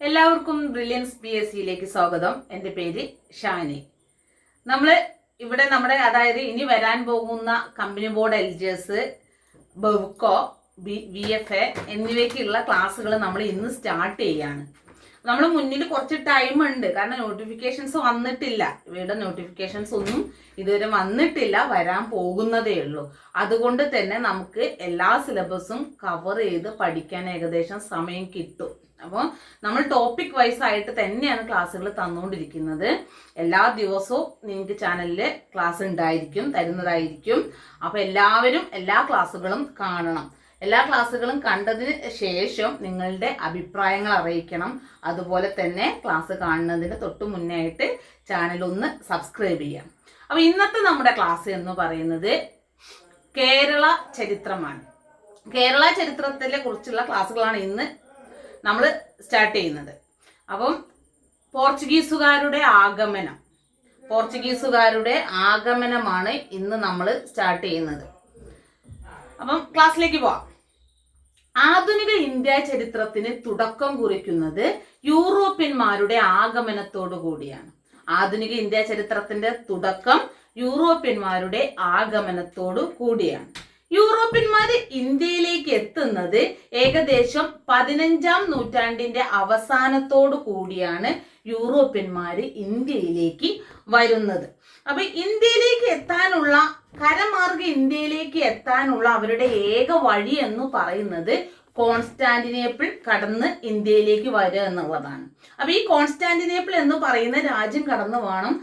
എല്ലാവർക്കും brilliance P S സിയിലേക്ക് സ്വാഗതം. എന്റെ പേര് ഷാനി. നമ്മൾ ഇവിടെ നമ്മുടെ അതായത് ഇനി വരാൻ പോകുന്ന company board L G S Bevco B V F A എന്നിവയ്ക്കുള്ള ക്ലാസ്സുകൾ നമ്മൾ ഇന്ന് സ്റ്റാർട്ട് ചെയ്യാണ്. നമ്മൾ മുന്നിൽ കുറച്ച് ടൈം ഉണ്ട്. കാരണം നോട്ടിഫിക്കേഷൻസ് വന്നിട്ടില്ല. ഇവയുടെ നോട്ടിഫിക്കേഷൻസ് ഒന്നും ഇതുവരെ വന്നിട്ടില്ല. വരാൻ പോകുന്നതേ ഉള്ളൂ. അതുകൊണ്ട് തന്നെ നമുക്ക് എല്ലാ സിലബസും കവർ ചെയ്ത് പഠിക്കാൻ ഏകദേശം സമയം കിട്ടും. അപ്പോൾ നമ്മൾ ടോപ്പിക് വൈസ് ആയിട്ട് തന്നെയാണ് ക്ലാസ്സുകൾ തന്നുകൊണ്ടിരിക്കുന്നത് എല്ലാ ദിവസവും നിങ്ങൾക്ക് ചാനലിൽ ക്ലാസ് ഉണ്ടായിരിക്കും തരുന്നതായിരിക്കും. അപ്പോൾ എല്ലാവരും എല്ലാ ക്ലാസ്സുകളും കാണണം. എല്ലാ ക്ലാസ്സുകളും കണ്ടതിന് ശേഷം നിങ്ങളുടെ അഭിപ്രായങ്ങൾ അറിയിക്കണം. അതുപോലെ തന്നെ ക്ലാസ് കാണുന്നതിന് തൊട്ട് മുന്നേ ആയിട്ട് ചാനൽ ഒന്ന് സബ്സ്ക്രൈബ് ചെയ്യാം. അപ്പോൾ ഇന്നത്തെ നമ്മുടെ ക്ലാസ് എന്ന് പറയുന്നത് കേരള ചരിത്രമാണ്. കേരള ചരിത്രത്തിനെ കുറിച്ചുള്ള ക്ലാസ്സുകളാണ് ഇന്ന് നമ്മൾ സ്റ്റാർട്ട് ചെയ്യുന്നത്. അപ്പം പോർച്ചുഗീസുകാരുടെ ആഗമനം. പോർച്ചുഗീസുകാരുടെ ആഗമനമാണ് ഇന്ന് നമ്മൾ സ്റ്റാർട്ട് ചെയ്യുന്നത്. അപ്പം ക്ലാസ്സിലേക്ക് പോവാം. ആധുനിക ഇന്ത്യ ചരിത്രത്തിന് തുടക്കം കുറിക്കുന്നത് യൂറോപ്യന്മാരുടെ ആഗമനത്തോടു കൂടിയാണ്. ആധുനിക ഇന്ത്യ ചരിത്രത്തിന്റെ തുടക്കം യൂറോപ്യന്മാരുടെ ആഗമനത്തോടു കൂടിയാണ്. യൂറോപ്യന്മാര് ഇന്ത്യയിലേക്ക് എത്തുന്നത് ഏകദേശം പതിനഞ്ചാം നൂറ്റാണ്ടിന്റെ അവസാനത്തോടു കൂടിയാണ് യൂറോപ്യന്മാർ ഇന്ത്യയിലേക്ക് വരുന്നത്. അപ്പൊ ഇന്ത്യയിലേക്ക് എത്താനുള്ള കരമാർഗ ഇന്ത്യയിലേക്ക് എത്താനുള്ള അവരുടെ ഏക വഴി എന്ന് പറയുന്നത് കോൺസ്റ്റാന്റിനേപ്പിൾ കടന്ന് ഇന്ത്യയിലേക്ക് വരിക എന്നുള്ളതാണ്. അപ്പൊ ഈ കോൺസ്റ്റാന്റിനേപ്പിൾ എന്ന് പറയുന്ന രാജ്യം കടന്നു വേണം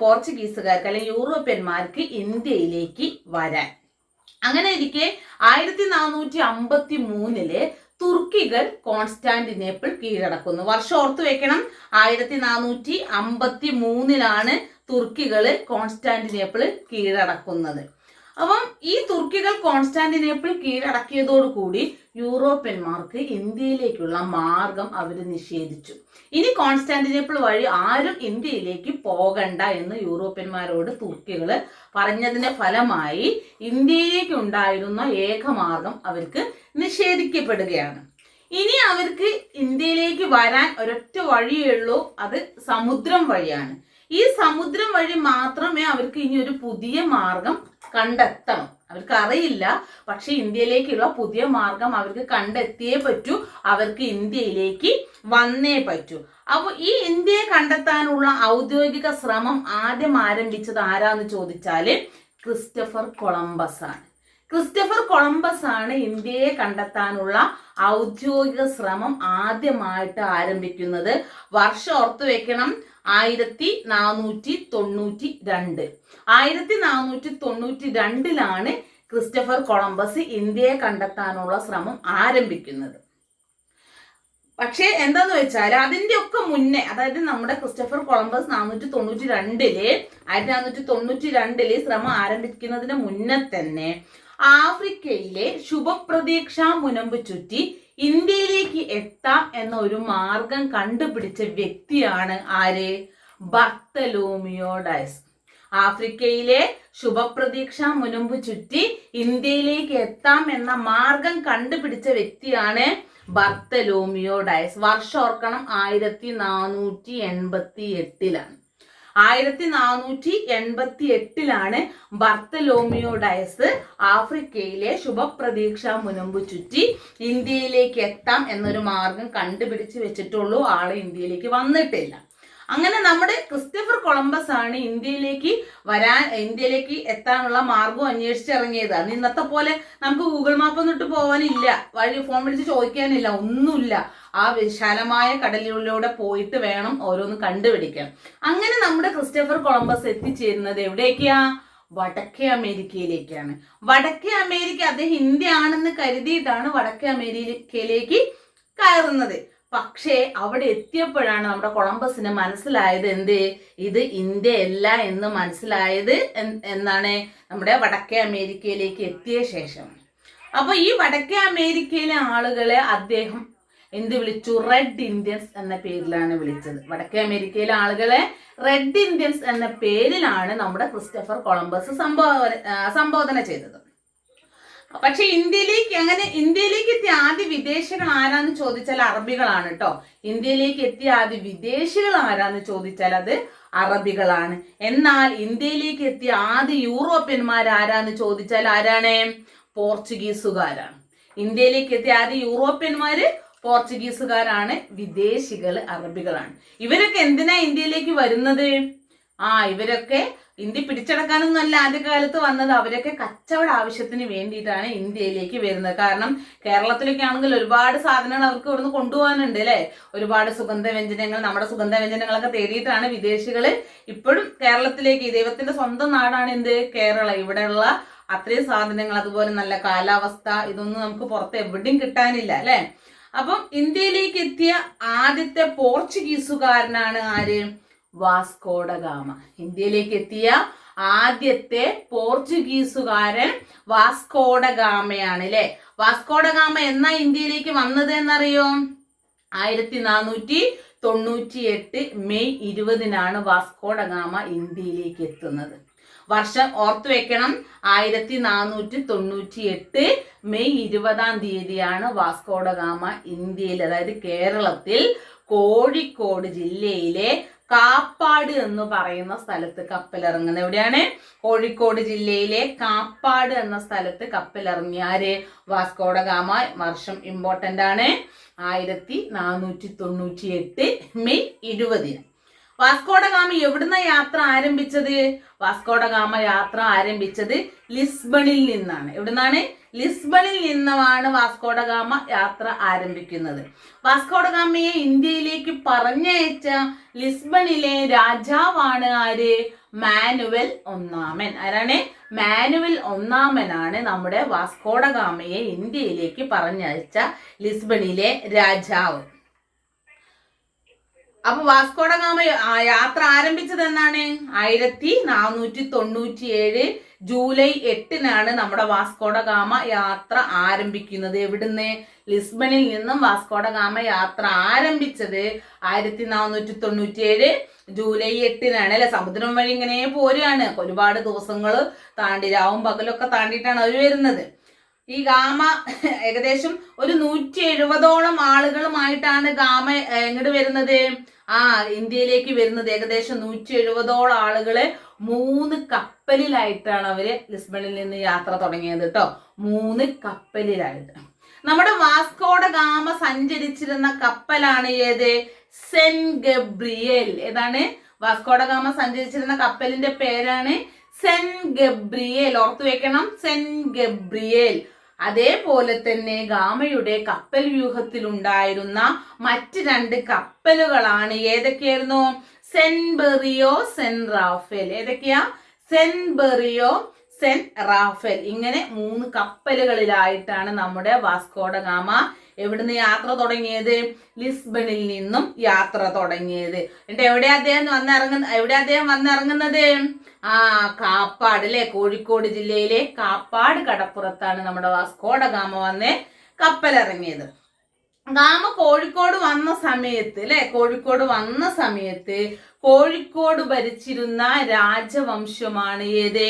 പോർച്ചുഗീസുകാർക്ക് അല്ലെങ്കിൽ യൂറോപ്യന്മാർക്ക് ഇന്ത്യയിലേക്ക് വരാൻ. അങ്ങനെ ഇരിക്കെ ആയിരത്തി നാനൂറ്റി അമ്പത്തി മൂന്നിൽ തുർക്കികൾ കോൺസ്റ്റാന്റിനേപ്പിൾ കീഴടക്കുന്നു. വർഷം ഓർത്തു വെക്കണം. ആയിരത്തി നാനൂറ്റി അമ്പത്തി മൂന്നിലാണ് തുർക്കികൾ കോൺസ്റ്റാന്റിനേപ്പിൾ കീഴടക്കുന്നത്. അപ്പം ഈ തുർക്കികൾ കോൺസ്റ്റാന്റിനേപ്പിൾ കീഴടക്കിയതോടുകൂടി യൂറോപ്യന്മാർക്ക് ഇന്ത്യയിലേക്കുള്ള മാർഗം അവർ നിഷേധിച്ചു. ഇനി കോൺസ്റ്റാന്റിനേപ്പിൾ വഴി ആരും ഇന്ത്യയിലേക്ക് പോകണ്ട എന്ന് യൂറോപ്യന്മാരോട് തുർക്കികൾ പറഞ്ഞതിന്റെ ഫലമായി ഇന്ത്യയിലേക്ക് ഉണ്ടായിരുന്ന ഏക മാർഗം അവർക്ക് നിഷേധിക്കപ്പെടുകയാണ്. ഇനി അവർക്ക് ഇന്ത്യയിലേക്ക് വരാൻ ഒരൊറ്റ വഴിയേ ഉള്ളൂ അത് സമുദ്രം വഴിയാണ്. ഈ സമുദ്രം വഴി മാത്രമേ അവർക്ക് ഇനി ഒരു പുതിയ മാർഗം കണ്ടെത്തണം. അവർക്ക് അറിയില്ല പക്ഷെ ഇന്ത്യയിലേക്കുള്ള പുതിയ മാർഗം അവർക്ക് കണ്ടെത്തിയേ പറ്റൂ. അവർക്ക് ഇന്ത്യയിലേക്ക് വന്നേ പറ്റൂ. അപ്പോൾ ഈ ഇന്ത്യയെ കണ്ടെത്താനുള്ള ഔദ്യോഗിക ശ്രമം ആദ്യം ആരംഭിച്ചത് ആരാന്ന് ചോദിച്ചാൽ ക്രിസ്റ്റഫർ കൊളംബസ് ആണ്. ക്രിസ്റ്റഫർ കൊളംബസ് ആണ് ഇന്ത്യയെ കണ്ടെത്താനുള്ള ഔദ്യോഗിക ശ്രമം ആദ്യമായിട്ട് ആരംഭിക്കുന്നത്. വർഷം ഓർത്തു വെക്കണം. ആയിരത്തി നാനൂറ്റി തൊണ്ണൂറ്റി രണ്ട്. ആയിരത്തി നാനൂറ്റി തൊണ്ണൂറ്റി രണ്ടിലാണ് ക്രിസ്റ്റഫർ കൊളംബസ് ഇന്ത്യയെ കണ്ടെത്താനുള്ള ശ്രമം ആരംഭിക്കുന്നത്. പക്ഷേ എന്താന്ന് വെച്ചാൽ അതിന്റെ ഒക്കെ മുന്നേ അതായത് നമ്മുടെ ക്രിസ്റ്റഫർ കൊളംബസ് നാനൂറ്റി തൊണ്ണൂറ്റി രണ്ടിൽ ആയിരത്തി നാനൂറ്റി തൊണ്ണൂറ്റി രണ്ടിൽ ശ്രമം ആരംഭിക്കുന്നതിന് മുന്നേ തന്നെ ആഫ്രിക്കയിലെ ശുഭപ്രതീക്ഷ മുനമ്പ് ചുറ്റി ഇന്ത്യയിലേക്ക് എത്താം എന്ന ഒരു മാർഗം കണ്ടുപിടിച്ച വ്യക്തിയാണ് ആര്? ബർത്തലോമിയോ ആഫ്രിക്കയിലെ ശുഭപ്രതീക്ഷ മുനമ്പ് ചുറ്റി ഇന്ത്യയിലേക്ക് എത്താം എന്ന മാർഗം കണ്ടുപിടിച്ച വ്യക്തിയാണ് ബർത്തലോമിയോ ഡയസ്. വർഷം ഓർക്കണം ആയിരത്തി നാനൂറ്റി എൺപത്തി എട്ടിലാണ് ആയിരത്തി നാനൂറ്റി എൺപത്തി എട്ടിലാണ് ബർത്തലോമിയോ ഡയസ് ആഫ്രിക്കയിലെ ശുഭപ്രതീക്ഷ മുനമ്പ് ചുറ്റി ഇന്ത്യയിലേക്ക് എത്താം എന്നൊരു മാർഗം കണ്ടുപിടിച്ച് വെച്ചിട്ടുള്ളൂ. ആൾ ഇന്ത്യയിലേക്ക് വന്നിട്ടില്ല. അങ്ങനെ നമ്മുടെ ക്രിസ്റ്റഫർ കൊളംബസ് ആണ് ഇന്ത്യയിലേക്ക് വരാൻ ഇന്ത്യയിലേക്ക് എത്താനുള്ള മാർഗം അന്വേഷിച്ചിറങ്ങിയത്. അന്ന് ഇന്നത്തെ പോലെ നമുക്ക് ഗൂഗിൾ മാപ്പ് ഒന്നിട്ട് പോകാനില്ല വഴി ഫോൺ വിളിച്ച് ചോദിക്കാനില്ല. ഒന്നുമില്ല. ആ വിശാലമായ കടലിലൂടെ പോയിട്ട് വേണം ഓരോന്ന് കണ്ടുപിടിക്കാൻ. അങ്ങനെ നമ്മുടെ ക്രിസ്റ്റഫർ കൊളംബസ് എത്തിച്ചേരുന്നത് എവിടേക്കാ? വടക്കേ അമേരിക്കയിലേക്കാണ്. വടക്കേ അമേരിക്ക അദ്ദേഹം ഇന്ത്യ ആണെന്ന് കരുതിയിട്ടാണ് വടക്കേ അമേരിക്കയിലേക്ക് കയറുന്നത്. പക്ഷേ അവിടെ എത്തിയപ്പോഴാണ് നമ്മുടെ കൊളംബസിന് മനസ്സിലായത് എന്ത്? ഇത് ഇന്ത്യയല്ല എന്ന് മനസ്സിലായത് എന്നാണ് നമ്മുടെ വടക്കേ അമേരിക്കയിലേക്ക് എത്തിയ ശേഷം. അപ്പൊ ഈ വടക്കേ അമേരിക്കയിലെ ആളുകളെ അദ്ദേഹം എന്ത് വിളിച്ചു? റെഡ് ഇന്ത്യൻസ് എന്ന പേരിലാണ് വിളിച്ചത്. വടക്കേ അമേരിക്കയിലെ ആളുകളെ റെഡ് ഇന്ത്യൻസ് എന്ന പേരിലാണ് നമ്മുടെ ക്രിസ്റ്റഫർ കൊളംബസ് സംബോധന സംബോധന ചെയ്തത്. പക്ഷെ ഇന്ത്യയിലേക്ക് അങ്ങനെ ഇന്ത്യയിലേക്ക് എത്തിയ ആദ്യ വിദേശികൾ ആരാന്ന് ചോദിച്ചാൽ അറബികളാണ് കേട്ടോ ഇന്ത്യയിലേക്ക് എത്തിയ ആദ്യ വിദേശികൾ ആരാന്ന് ചോദിച്ചാൽ അത് അറബികളാണ്. എന്നാൽ ഇന്ത്യയിലേക്ക് എത്തിയ ആദ്യ യൂറോപ്യന്മാർ ആരാന്ന് ചോദിച്ചാൽ ആരാണ്? പോർച്ചുഗീസുകാരാണ്. ഇന്ത്യയിലേക്ക് എത്തിയ ആദ്യ യൂറോപ്യന്മാര് പോർച്ചുഗീസുകാരാണ് വിദേശികൾ അറബികളാണ്. ഇവരൊക്കെ എന്തിനാ ഇന്ത്യയിലേക്ക് വരുന്നത്? ആ ഇവരൊക്കെ ഇന്ത്യ പിടിച്ചടക്കാനൊന്നും അല്ല ആദ്യകാലത്ത് വന്നത്. അവരൊക്കെ കച്ചവട ആവശ്യത്തിന് വേണ്ടിയിട്ടാണ് ഇന്ത്യയിലേക്ക് വരുന്നത്. കാരണം കേരളത്തിലൊക്കെ ആണെങ്കിൽ ഒരുപാട് സാധനങ്ങൾ അവർക്ക് ഇവിടുന്ന് കൊണ്ടുപോകാനുണ്ട് അല്ലെ? ഒരുപാട് സുഗന്ധ വ്യഞ്ജനങ്ങൾ നമ്മുടെ സുഗന്ധ വ്യഞ്ജനങ്ങളൊക്കെ തേടിയിട്ടാണ് വിദേശികൾ ഇപ്പോഴും കേരളത്തിലേക്ക്. ദൈവത്തിന്റെ സ്വന്തം നാടാണ് എന്ത്? കേരളം. ഇവിടെയുള്ള അത്രയും സാധനങ്ങൾ അതുപോലെ നല്ല കാലാവസ്ഥ ഇതൊന്നും നമുക്ക് പുറത്ത് എവിടെയും കിട്ടാനില്ല അല്ലെ? അപ്പം ഇന്ത്യയിലേക്ക് എത്തിയ ആദ്യത്തെ പോർച്ചുഗീസുകാരനാണ് ആര്? വാസ്കോഡ ഗാമ ഇന്ത്യയിലേക്ക് എത്തിയ ആദ്യത്തെ പോർച്ചുഗീസുകാരൻ വാസ്കോഡഗാമയാണ് അല്ലെ വാസ്കോഡഗാമ എന്നാ ഇന്ത്യയിലേക്ക് വന്നത് എന്നറിയോ ആയിരത്തി നാനൂറ്റി തൊണ്ണൂറ്റി എട്ട് മെയ് ഇരുപതിനാണ് വാസ്കോഡഗാമ ഇന്ത്യയിലേക്ക് എത്തുന്നത് വർഷം ഓർത്തു വെക്കണം. ആയിരത്തി നാനൂറ്റി തൊണ്ണൂറ്റി എട്ട് മെയ് ഇരുപതാം തീയതിയാണ് വാസ്കോഡഗാമ ഇന്ത്യയിൽ അതായത് കേരളത്തിൽ കോഴിക്കോട് ജില്ലയിലെ കാപ്പാട് എന്ന് പറയുന്ന സ്ഥലത്ത് കപ്പലിറങ്ങുന്നത് എവിടെയാണ്? കോഴിക്കോട് ജില്ലയിലെ കാപ്പാട് എന്ന സ്ഥലത്ത് കപ്പലിറങ്ങിയാര് വാസ്കോഡ ഗാമ. വർഷം ഇമ്പോർട്ടന്റ് ആണ്. ആയിരത്തി നാനൂറ്റി തൊണ്ണൂറ്റി എട്ട് മെയ് ഇരുപതിന്. വാസ്കോഡ ഗാമ എവിടുന്ന യാത്ര ആരംഭിച്ചത്? വാസ്കോഡ ഗാമ യാത്ര ആരംഭിച്ചത് ലിസ്ബണിൽ നിന്നാണ്. എവിടുന്നാണ്? ലിസ്ബണിൽ നിന്നുമാണ് വാസ്കോഡഗാമ യാത്ര ആരംഭിക്കുന്നത്. വാസ്കോഡഗാമയെ ഇന്ത്യയിലേക്ക് പറഞ്ഞയച്ച ലിസ്ബണിലെ രാജാവാണ് ആര്? മാനുവൽ ഒന്നാമൻ. ആരാണ്? മാനുവൽ ഒന്നാമനാണ് നമ്മുടെ വാസ്കോഡഗാമയെ ഇന്ത്യയിലേക്ക് പറഞ്ഞയച്ച ലിസ്ബണിലെ രാജാവ്. അപ്പൊ വാസ്കോഡഗാമ യാത്ര ആരംഭിച്ചത് എന്നാണ് ആയിരത്തി നാനൂറ്റി തൊണ്ണൂറ്റി ഏഴ് ജൂലൈ എട്ടിനാണ് നമ്മുടെ വാസ്കോഡ ഗാമ യാത്ര ആരംഭിക്കുന്നത്. എവിടുന്ന്? ലിസ്ബണിൽ നിന്നും വാസ്കോഡ ഗാമ യാത്ര ആരംഭിച്ചത് ആയിരത്തി നാനൂറ്റി തൊണ്ണൂറ്റി ഏഴ് ജൂലൈ എട്ടിനാണ് അല്ലെ? സമുദ്രം വഴി ഇങ്ങനെ പോരുകയാണ്. ഒരുപാട് ദിവസങ്ങൾ താണ്ടി രാവും പകലൊക്കെ താണ്ടിയിട്ടാണ് അവർ വരുന്നത്. ഈ ഗാമ ഏകദേശം ഒരു നൂറ്റി എഴുപതോളം ആളുകളുമായിട്ടാണ് ഗാമ എങ്ങോട്ട് വരുന്നത്. ആ ഇന്ത്യയിലേക്ക് വരുന്നത് ഏകദേശം നൂറ്റി എഴുപതോളം ആളുകളെ മൂന്ന് കപ്പലിലായിട്ടാണ് അവർ ലിസ്ബണിൽ നിന്ന് യാത്ര തുടങ്ങിയത് കേട്ടോ മൂന്ന് കപ്പലിലായിട്ട്. നമ്മുടെ വാസ്കോഡ ഗാമ സഞ്ചരിച്ചിരുന്ന കപ്പലാണ് ഏത്? Saint Gabriel. ഏതാണ്? വാസ്കോഡ ഗാമ സഞ്ചരിച്ചിരുന്ന കപ്പലിന്റെ പേരാണ് സെന്റ് ഗബ്രിയേൽ. ഓർത്തു വെക്കണം സെന്റ് ഗബ്രിയേൽ. അതേപോലെ തന്നെ ഗാമയുടെ കപ്പൽ വ്യൂഹത്തിലുണ്ടായിരുന്ന മറ്റ് രണ്ട് കപ്പലുകളാണ് ഏതൊക്കെയായിരുന്നു? സെൻബെറിയോ സെൻ റാഫേൽ ഏതൊക്കെയാ? San San Rafael. ഇങ്ങനെ മൂന്ന് കപ്പലുകളിലായിട്ടാണ് നമ്മുടെ വാസ്കോഡ ഗാമ എവിടുന്ന് യാത്ര തുടങ്ങിയത്? ലിസ്ബണിൽ നിന്നും യാത്ര തുടങ്ങിയത്. എന്നിട്ട് എവിടെ അദ്ദേഹം വന്നിറങ്ങുന്ന എവിടെ അദ്ദേഹം വന്നിറങ്ങുന്നത്? ആ കാപ്പാട് അല്ലെ? കോഴിക്കോട് ജില്ലയിലെ കാപ്പാട് കടപ്പുറത്താണ് നമ്മുടെ വാസ്കോഡ ഗാമ വന്ന് കപ്പലിറങ്ങിയത്. ഗാമ കോഴിക്കോട് വന്ന സമയത്ത് അല്ലെ? കോഴിക്കോട് വന്ന സമയത്ത് കോഴിക്കോട് ഭരിച്ചിരുന്ന രാജവംശമാണ് ഏത്?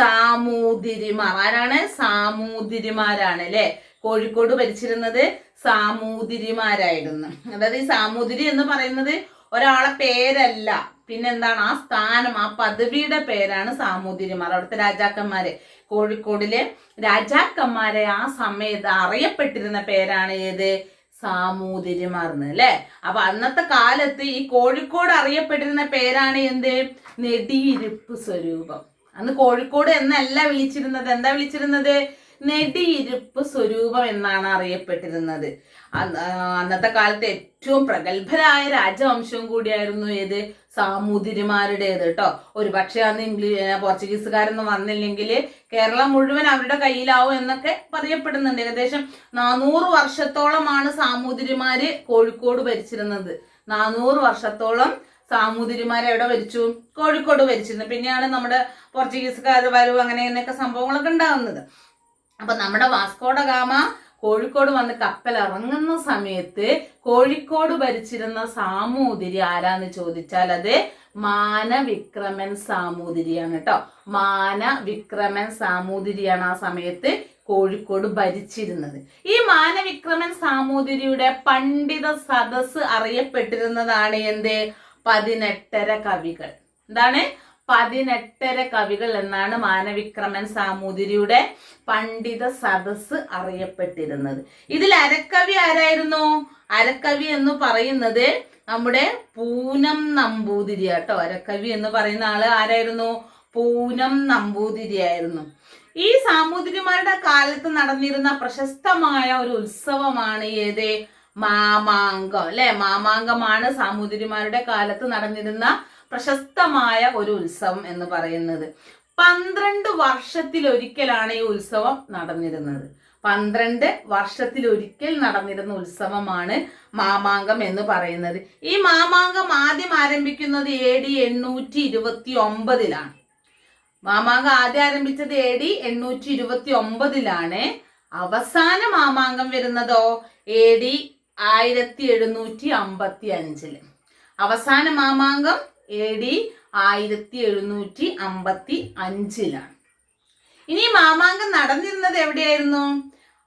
സാമൂതിരിമാർ. ആരാണ്? സാമൂതിരിമാരാണ് അല്ലെ? കോഴിക്കോട് ഭരിച്ചിരുന്നത് സാമൂതിരിമാരായിരുന്നു. അതായത് ഈ സാമൂതിരി എന്ന് പറയുന്നത് ഒരാളെ പേരല്ല. പിന്നെന്താണ്? ആ സ്ഥാനം ആ പദവിയുടെ പേരാണ് സാമൂതിരിമാർ. അവിടുത്തെ രാജാക്കന്മാര്. കോഴിക്കോടിലെ രാജാക്കന്മാരെ ആ സമയത്ത് അറിയപ്പെട്ടിരുന്ന പേരാണ് ഏത്? സാമൂതിരിമാർന്ന് അല്ലെ? അപ്പൊ അന്നത്തെ കാലത്ത് ഈ കോഴിക്കോട് അറിയപ്പെട്ടിരുന്ന പേരാണ് എന്ത്? നെടിയിരുപ്പ് സ്വരൂപം. അന്ന് കോഴിക്കോട് എന്നല്ല വിളിച്ചിരുന്നത്. എന്താ വിളിച്ചിരുന്നത്? നെടിയിരുപ്പ് സ്വരൂപം എന്നാണ് അറിയപ്പെട്ടിരുന്നത്. അന്നത്തെ കാലത്ത് ഏറ്റവും പ്രഗത്ഭരായ രാജവംശവും കൂടിയായിരുന്നു ഏത്? സാമൂതിരിമാരുടേത് കേട്ടോ ഒരു പക്ഷേ അന്ന് ഇംഗ്ലീഷ് പോർച്ചുഗീസുകാരൊന്നും വന്നില്ലെങ്കിൽ കേരളം മുഴുവൻ അവരുടെ കയ്യിലാവും എന്നൊക്കെ പറയപ്പെടുന്നുണ്ട്. ഏകദേശം നാനൂറ് വർഷത്തോളമാണ് സാമൂതിരിമാര് കോഴിക്കോട് ഭരിച്ചിരുന്നത്. നാനൂറ് വർഷത്തോളം സാമൂതിരിമാരെ എവിടെ ഭരിച്ചു? കോഴിക്കോട് ഭരിച്ചിരുന്നു. പിന്നെയാണ് നമ്മുടെ പോർച്ചുഗീസുകാർ വരവ് അങ്ങനെ ഇങ്ങനെയൊക്കെ സംഭവങ്ങളൊക്കെ ഉണ്ടാകുന്നത്. അപ്പൊ നമ്മുടെ വാസ്കോഡ ഗാമ കോഴിക്കോട് വന്ന് കപ്പൽ ഇറങ്ങുന്ന സമയത്ത് കോഴിക്കോട് ഭരിച്ചിരുന്ന സാമൂതിരി ആരാന്ന് ചോദിച്ചാൽ അത് മാനവിക്രമൻ സാമൂതിരിയാണ് കേട്ടോ. മാനവിക്രമൻ സാമൂതിരിയാണ് ആ സമയത്ത് കോഴിക്കോട് ഭരിച്ചിരുന്നത്. ഈ മാനവിക്രമൻ സാമൂതിരിയുടെ പണ്ഡിത സദസ് അറിയപ്പെട്ടിരുന്നതാണ് എന്ത്? പതിനെട്ടര കവികൾ. എന്താണ്? പതിനെട്ടര കവികൾ എന്നാണ് മാനവിക്രമൻ സാമൂതിരിയുടെ പണ്ഡിത സദസ് അറിയപ്പെട്ടിരുന്നത്. ഇതിൽ അരക്കവി ആരായിരുന്നു? അരക്കവി എന്ന് പറയുന്നത് നമ്മുടെ പൂനം നമ്പൂതിരി കേട്ടോ അരക്കവി എന്ന് പറയുന്ന ആൾ ആരായിരുന്നു? പൂനം നമ്പൂതിരിയായിരുന്നു ഈ സാമൂതിരിമാരുടെ കാലത്ത് നടന്നിരുന്ന പ്രശസ്തമായ ഒരു ഉത്സവമാണ് ഏത്? മാമാങ്കം അല്ലെ? മാമാങ്കമാണ് സാമൂതിരിമാരുടെ കാലത്ത് നടന്നിരുന്ന പ്രശസ്തമായ ഒരു ഉത്സവം എന്ന് പറയുന്നത്. പന്ത്രണ്ട് വർഷത്തിലൊരിക്കലാണ് ഈ ഉത്സവം നടന്നിരുന്നത്. പന്ത്രണ്ട് വർഷത്തിലൊരിക്കൽ നടന്നിരുന്ന ഉത്സവമാണ് മാമാങ്കം എന്ന് പറയുന്നത്. ഈ മാമാങ്കം ആദ്യം ആരംഭിക്കുന്നത് എ ഡി എണ്ണൂറ്റി ഇരുപത്തി ഒമ്പതിലാണ് മാമാങ്കം ആദ്യം ആരംഭിച്ചത് എ ഡി എണ്ണൂറ്റി ഇരുപത്തി ഒമ്പതിലാണ് അവസാന മാമാങ്കം വരുന്നതോ? എ ഡി ആയിരത്തി എഴുന്നൂറ്റി അമ്പത്തി അഞ്ചിൽ അവസാന മാമാങ്കം എ ഡി ആയിരത്തി എഴുന്നൂറ്റി അമ്പത്തി അഞ്ചിലാണ് ഇനി മാമാങ്കം നടന്നിരുന്നത് എവിടെയായിരുന്നു?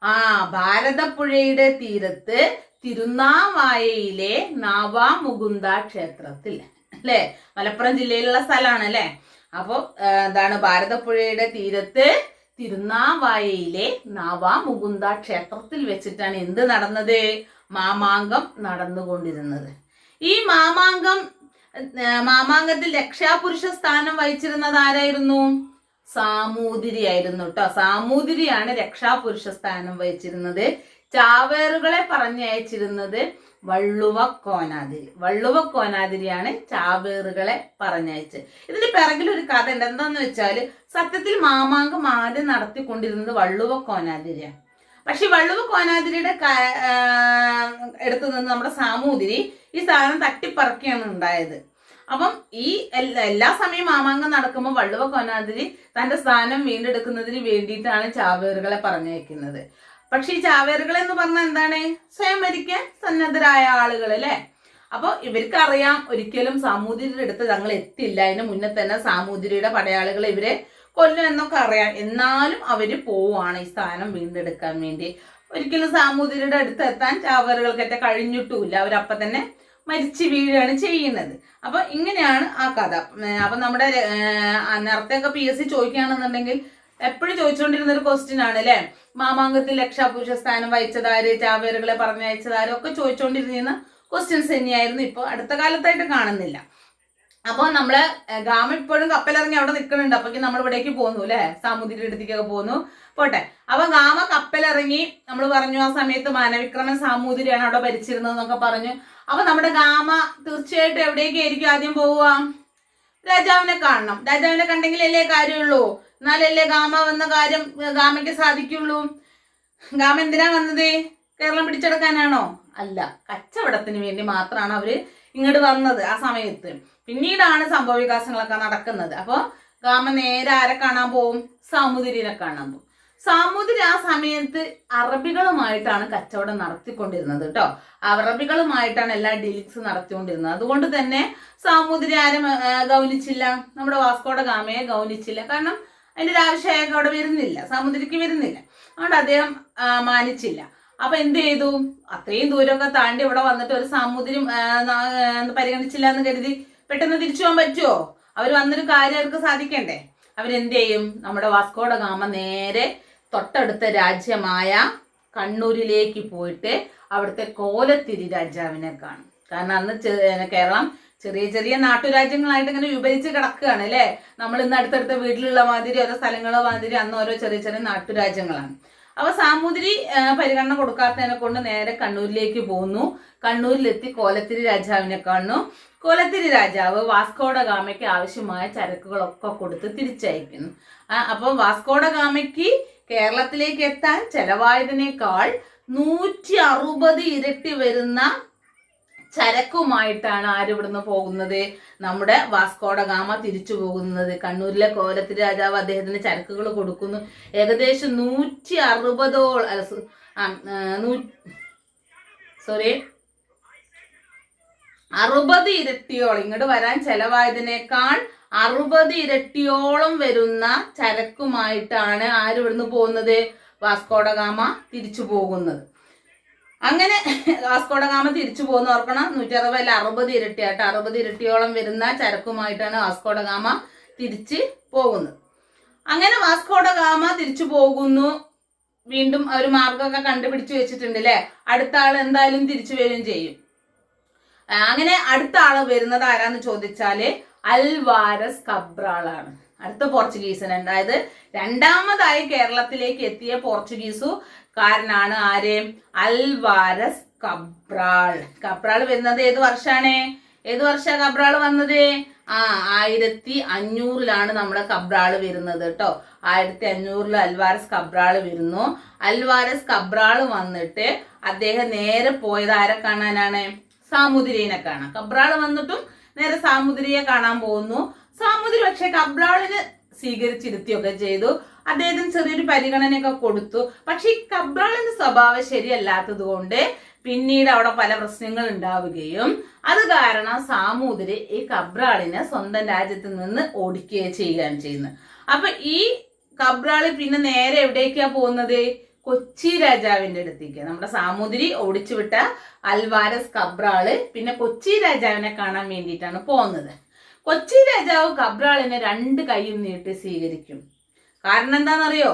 ആ ഭാരതപ്പുഴയുടെ തീരത്ത് തിരുനാവായയിലെ നാവാമുകുന്ദ ക്ഷേത്രത്തിൽ. അല്ലെ? മലപ്പുറം ജില്ലയിലുള്ള സ്ഥലമാണ് അല്ലെ? അപ്പോൾ എന്താണ് ഭാരതപ്പുഴയുടെ തീരത്ത് തിരുനാവായയിലെ നാവാമുകുന്ദ ക്ഷേത്രത്തിൽ വെച്ചിട്ടാണ് എന്ത് നടന്നത്? മാമാങ്കം നടന്നുകൊണ്ടിരുന്നത്. ഈ മാമാങ്കം മാമാങ്കത്തിൽ രക്ഷാപുരുഷ സ്ഥാനം വഹിച്ചിരുന്നത് ആരായിരുന്നു? സാമൂതിരി ആയിരുന്നു കേട്ടോ സാമൂതിരിയാണ് രക്ഷാപുരുഷ സ്ഥാനം വഹിച്ചിരുന്നത്. ചാവേറുകളെ പറഞ്ഞയച്ചിരുന്നത് വള്ളുവ കോനാതിരി വള്ളുവ കോനാതിരിയാണ് ചാവേറുകളെ പറഞ്ഞയച്ചത് ഇതിന്റെ പിറകിൽ ഒരു കഥ ഉണ്ട് എന്താന്ന് വെച്ചാൽ സത്യത്തിൽ മാമാങ്കം ആദ്യം നടത്തിക്കൊണ്ടിരുന്നത് വള്ളുവ കോനാതിരിയാണ് പക്ഷെ വള്ളുവ് കോനാതിരിയുടെ എടുത്തു നിന്ന് നമ്മുടെ സാമൂതിരി ഈ സാധനം തട്ടിപ്പറക്കുകയാണ് ഉണ്ടായത്. അപ്പം ഈ എല്ലാ സമയം മാമാങ്കം നടക്കുമ്പോൾ വള്ളുവ കോനാതിരി തന്റെ സ്ഥാനം വീണ്ടെടുക്കുന്നതിന് വേണ്ടിയിട്ടാണ് ചാവേറുകളെ പറഞ്ഞയക്കുന്നത്. പക്ഷെ ഈ ചാവേറുകൾ എന്ന് പറഞ്ഞാൽ എന്താണ്? സ്വയം മരിക്കാൻ സന്നദ്ധരായ ആളുകൾ അല്ലേ? അപ്പൊ ഇവർക്ക് അറിയാം ഒരിക്കലും സാമൂതിരിയുടെ അടുത്ത് തങ്ങൾ എത്തില്ല. അതിന് മുന്നേ തന്നെ സാമൂതിരിയുടെ പടയാളികൾ ഇവരെ കൊല്ലും എന്നൊക്കെ അറിയാം. എന്നാലും അവർ പോവാണ് ഈ സ്ഥാനം വീണ്ടെടുക്കാൻ വേണ്ടി. ഒരിക്കലും സാമൂതിരിയുടെ അടുത്ത് എത്താൻ ചാവറുകൾക്കൊക്കെ കഴിഞ്ഞിട്ടുമില്ല. അവരപ്പം തന്നെ മരിച്ചു വീഴുകയാണ് ചെയ്യുന്നത്. അപ്പൊ ഇങ്ങനെയാണ് ആ കഥ. അപ്പൊ നമ്മുടെ നേരത്തെയൊക്കെ പി എസ് സി ചോദിക്കുകയാണെന്നുണ്ടെങ്കിൽ എപ്പോഴും ചോദിച്ചുകൊണ്ടിരുന്ന ഒരു ക്വസ്റ്റ്യൻ ആണ് അല്ലെ? മാമാങ്കത്തിൽ രക്ഷാപുരുഷ സ്ഥാനം വഹിച്ചതാര് ചാവേറുകളെ പറഞ്ഞയച്ചതാര് ഒക്കെ ചോദിച്ചുകൊണ്ടിരുന്ന ക്വസ്റ്റ്യൻസ് തന്നെയായിരുന്നു. ഇപ്പൊ അടുത്ത കാലത്തായിട്ട് കാണുന്നില്ല. അപ്പോൾ നമ്മൾ ഗാമ ഇപ്പോഴും കപ്പലിറങ്ങി അവിടെ നിൽക്കുന്നുണ്ട്. അപ്പൊ നമ്മൾ ഇവിടേക്ക് പോന്നു അല്ലെ? സാമൂതിരി അടുത്തേക്കൊക്കെ പോന്നു പോട്ടെ. അപ്പൊ ഗാമ കപ്പലിറങ്ങി നമ്മൾ പറഞ്ഞു ആ സമയത്ത് മാനവിക്രമൻ സാമൂതിരിയാണ് അവിടെ ഭരിച്ചിരുന്നത് എന്നൊക്കെ പറഞ്ഞു. അപ്പൊ നമ്മുടെ ഗാമ തീർച്ചയായിട്ടും എവിടേക്കായിരിക്കും ആദ്യം പോവുക? രാജാവിനെ കാണണം. രാജാവിനെ കണ്ടെങ്കിലല്ലേ കാര്യമുള്ളൂ. എന്നാലല്ലേ ഗാമ വന്ന കാര്യം ഗാമയ്ക്ക് സാധിക്കുള്ളൂ? ഗാമ എന്തിനാ വന്നത്? കേരളം പിടിച്ചെടുക്കാനാണോ? അല്ല കച്ചവടത്തിന് വേണ്ടി മാത്രമാണ് അവർ ഇങ്ങോട്ട് വന്നത് ആ സമയത്ത്. പിന്നീടാണ് സംഭവ വികാസങ്ങളൊക്കെ നടക്കുന്നത്. അപ്പോൾ ഗാമ നേരെ ആരെ കാണാൻ പോവും? സമുദ്രനെ കാണാൻ പോവും. സാമൂതിരി ആ സമയത്ത് അറബികളുമായിട്ടാണ് കച്ചവടം നടത്തിക്കൊണ്ടിരുന്നത് കേട്ടോ അറബികളുമായിട്ടാണ് എല്ലാ ഡീലിങ്സ് നടത്തിക്കൊണ്ടിരുന്നത്. അതുകൊണ്ട് തന്നെ സാമൂതിരി ആരും ഗൗനിച്ചില്ല. നമ്മുടെ വാസ്കോട ഗാമയെ ഗൗനിച്ചില്ല. കാരണം അതിന്റെ ഒരു അവിടെ വരുന്നില്ല. സാമൂതിരിക്ക് വരുന്നില്ല. അതുകൊണ്ട് അദ്ദേഹം മാനിച്ചില്ല. അപ്പൊ എന്ത് ചെയ്തു? അത്രയും ദൂരമൊക്കെ താണ്ടി ഇവിടെ വന്നിട്ട് ഒരു ന- പരിഗണിച്ചില്ല എന്ന് കരുതി പെട്ടെന്ന് തിരിച്ചു പോകാൻ പറ്റുമോ അവർ വന്നൊരു കാര്യം അവർക്ക് സാധിക്കണ്ടേ? അവരെന്ത് ചെയ്യും? നമ്മുടെ വാസ്കോഡ ഗാമ നേരെ തൊട്ടടുത്ത രാജ്യമായ കണ്ണൂരിലേക്ക് പോയിട്ട് അവിടുത്തെ കോലത്തിരി രാജാവിനെ കാണും. കാരണം അന്ന് കേരളം ചെറിയ ചെറിയ നാട്ടുരാജ്യങ്ങളായിട്ട് ഇങ്ങനെ വിഭജിച്ച് കിടക്കുകയാണ് അല്ലേ? നമ്മൾ ഇന്ന് അടുത്തടുത്ത വീട്ടിലുള്ള മാതിരി ഓരോ സ്ഥലങ്ങളോ മാതിരി അന്ന് ഓരോ ചെറിയ ചെറിയ നാട്ടുരാജ്യങ്ങളാണ്. അപ്പൊ സാമൂതിരി പരിഗണന കൊടുക്കാത്തതിനെ കൊണ്ട് നേരെ കണ്ണൂരിലേക്ക് പോകുന്നു കണ്ണൂരിലെത്തി കോലത്തിരി രാജാവിനെ കാണുന്നു. കോലത്തിരി രാജാവ് വാസ്കോഡ ഗാമയ്ക്ക് ആവശ്യമായ ചരക്കുകളൊക്കെ കൊടുത്ത് തിരിച്ചയക്കുന്നു. അപ്പം വാസ്കോഡ ഗാമയ്ക്ക് കേരളത്തിലേക്ക് എത്താൻ ചെലവായതിനേക്കാൾ നൂറ്റി അറുപത് ഇരട്ടി വരുന്ന ചരക്കുമായിട്ടാണ് ആരിവിടുന്ന് പോകുന്നത്? നമ്മുടെ വാസ്കോഡ ഗാമ തിരിച്ചു പോകുന്നത്. കണ്ണൂരിലെ കോലത്തിരി രാജാവ് അദ്ദേഹത്തിന് ചരക്കുകൾ കൊടുക്കുന്നു. ഏകദേശം നൂറ്റി അറുപതോളം സോറി അറുപത് ഇരട്ടിയോളം ഇങ്ങോട്ട് വരാൻ ചെലവായതിനേക്കാൾ അറുപത് ഇരട്ടിയോളം വരുന്ന ചരക്കുമായിട്ടാണ് ആര് ഇവിടുന്ന് പോകുന്നത്? വാസ്കോഡഗാമ തിരിച്ചു പോകുന്നത്. അങ്ങനെ വാസ്കോഡഗാമ തിരിച്ചു പോകുന്ന ഓർക്കണം. നൂറ്റി അല്ല അറുപത് ഇരട്ടിയായിട്ട് അറുപത് ഇരട്ടിയോളം വരുന്ന ചരക്കുമായിട്ടാണ് വാസ്കോഡഗാമ തിരിച്ച് പോകുന്നത്. അങ്ങനെ വാസ്കോഡഗാമ തിരിച്ചു പോകുന്നു. വീണ്ടും ഒരു മാർഗമൊക്കെ കണ്ടുപിടിച്ചു വെച്ചിട്ടുണ്ട് അല്ലേ? അടുത്ത ആൾ എന്തായാലും തിരിച്ചു വരികയും ചെയ്യും. അങ്ങനെ അടുത്ത ആൾ വരുന്നത് ആരാന്ന് ചോദിച്ചാൽ അൽവാരസ് കബ്രാളാണ്. അടുത്ത പോർച്ചുഗീസിന് അതായത് രണ്ടാമതായി കേരളത്തിലേക്ക് എത്തിയ പോർച്ചുഗീസുകാരനാണ് ആര്? Alvarez Cabral. കബ്രാൾ വരുന്നത് ഏത് വർഷാണ്? ഏത് വർഷ കബ്രാൾ വന്നത്? ആ ആയിരത്തി അഞ്ഞൂറിലാണ് നമ്മുടെ കബ്രാൾ വരുന്നത് കേട്ടോ ആയിരത്തി അഞ്ഞൂറിൽ അൽവാരസ് കബ്രാൾ വരുന്നു. അൽവാരസ് കബ്രാൾ വന്നിട്ട് അദ്ദേഹം നേരെ പോയത് ആരെ കാണാനാണ്? സാമുദ്രീനെ കാണാം. കബ്രാൾ വന്നിട്ടും നേരെ സാമുദ്രിയെ കാണാൻ പോകുന്നു. സാമുദ്രി പക്ഷെ കബ്രാളിന് സ്വീകരിച്ചിരുത്തിയൊക്കെ ചെയ്തു. അദ്ദേഹത്തിന് ചെറിയൊരു പരിഗണനയൊക്കെ കൊടുത്തു. പക്ഷെ ഈ കബ്രാളിന്റെ സ്വഭാവം ശരിയല്ലാത്തത് കൊണ്ട് പിന്നീട് അവിടെ പല പ്രശ്നങ്ങൾ ഉണ്ടാവുകയും അത് കാരണം സാമൂതിരി ഈ കബ്രാളിനെ സ്വന്തം രാജ്യത്ത് നിന്ന് ഓടിക്കുകയും ചെയ്യുകയാണ് ചെയ്യുന്നത്. അപ്പൊ ഈ കബ്രാളി പിന്നെ നേരെ എവിടേക്കാ പോകുന്നത്? കൊച്ചി രാജാവിന്റെ അടുത്തേക്ക്. നമ്മുടെ സാമൂതിരി ഓടിച്ചുവിട്ട അൽവാരസ് കബ്രാൾ പിന്നെ കൊച്ചി രാജാവിനെ കാണാൻ വേണ്ടിയിട്ടാണ് പോകുന്നത് കൊച്ചി രാജാവ് കബ്രാളിനെ രണ്ട് കൈയും നീട്ടി സ്വീകരിക്കും. കാരണം എന്താണെന്നറിയോ?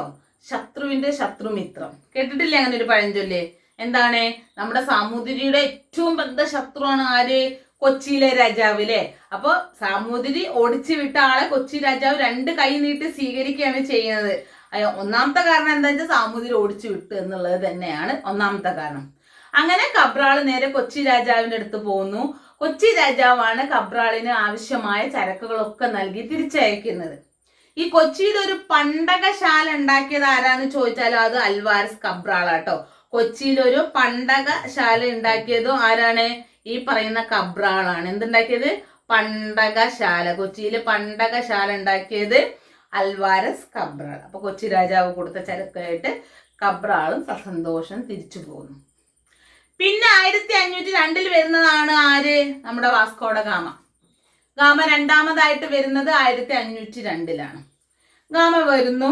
ശത്രുവിന്റെ ശത്രുമിത്രം. കേട്ടിട്ടില്ലേ അങ്ങനെ ഒരു പഴഞ്ചൊല്ലേ? എന്താണ്? നമ്മുടെ സാമൂതിരിയുടെ ഏറ്റവും ബന്ധ ശത്രുവാണ് ആര്? കൊച്ചിയിലെ രാജാവ് അല്ലേ അപ്പൊ സാമൂതിരി ഓടിച്ചു വിട്ട ആളെ കൊച്ചി രാജാവ് രണ്ട് കൈ നീട്ടി സ്വീകരിക്കുകയാണ് ചെയ്യുന്നത്. ഒന്നാമത്തെ കാരണം എന്താ വെച്ചാൽ സാമൂതിരി ഓടിച്ചു വിട്ടു എന്നുള്ളത് തന്നെയാണ് ഒന്നാമത്തെ കാരണം. അങ്ങനെ കബ്രാൾ നേരെ കൊച്ചി രാജാവിന്റെ അടുത്ത് പോകുന്നു കൊച്ചി രാജാവാണ് കബ്രാളിന് ആവശ്യമായ ചരക്കുകളൊക്കെ നൽകി തിരിച്ചയക്കുന്നത്. ഈ കൊച്ചിയിൽ ഒരു പണ്ടകശാല ഉണ്ടാക്കിയത് ആരാന്ന് ചോദിച്ചാൽ അത് അൽവാരസ് കബ്രാളാട്ടോ. കൊച്ചിയിൽ ഒരു പണ്ടകശാല ഉണ്ടാക്കിയതും ആരാണ്? ഈ പറയുന്ന കബ്രാളാണ്. എന്തുണ്ടാക്കിയത്? പണ്ടകശാല. കൊച്ചിയിൽ പണ്ടകശാല ഉണ്ടാക്കിയത് അൽവാരസ് കബ്രാൾ. അപ്പൊ കൊച്ചി രാജാവ് കൊടുത്ത ചരക്കായിട്ട് കബ്രാളും സസന്തോഷം തിരിച്ചു പോകുന്നു പിന്നെ ആയിരത്തി അഞ്ഞൂറ്റി രണ്ടിൽ വരുന്നതാണ് ആര്? നമ്മുടെ വാസ്കോഡ ഗാമ. ഗാമ രണ്ടാമതായിട്ട് വരുന്നത് ആയിരത്തി അഞ്ഞൂറ്റി രണ്ടിലാണ്. ഗാമ വരുന്നു.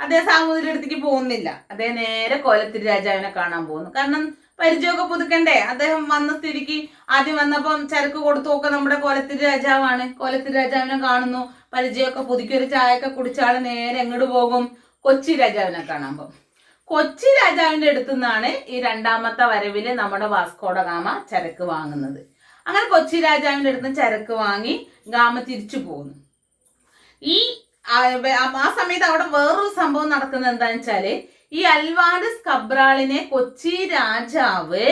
അദ്ദേഹം സാമൂതിരി അടുത്തേക്ക് പോകുന്നില്ല. അദ്ദേഹം നേരെ കോലത്തിരി രാജാവിനെ കാണാൻ പോകുന്നു. കാരണം പരിചയമൊക്കെ പുതുക്കണ്ടേ? അദ്ദേഹം വന്ന സ്ഥിതിക്ക് ആദ്യം വന്നപ്പം ചരക്ക് കൊടുത്തു നോക്കുക നമ്മുടെ കോലത്തിരി രാജാവാണ്. കോലത്തിരി രാജാവിനെ കാണുന്നു. പരിചയമൊക്കെ പുതുക്കി ഒരു ചായയൊക്കെ കുടിച്ചാണ് നേരെ എങ്ങോട്ട് പോകും? കൊച്ചി രാജാവിനെ കാണാൻ പോകും. കൊച്ചി രാജാവിന്റെ അടുത്തു നിന്നാണ് ഈ രണ്ടാമത്തെ വരവിൽ നമ്മുടെ വാസ്കോഡ ഗാമ ചരക്ക് വാങ്ങുന്നത്. അങ്ങനെ കൊച്ചി രാജാവിന്റെ അടുത്ത് ചരക്ക് വാങ്ങി ഗാമ തിരിച്ചു പോകുന്നു. ഈ ആ സമയത്ത് അവിടെ വേറൊരു സംഭവം നടക്കുന്നത് എന്താണെന്ന് വെച്ചാൽ ഈ അൽവാട് കബ്രാളിനെ കൊച്ചി രാജാവ്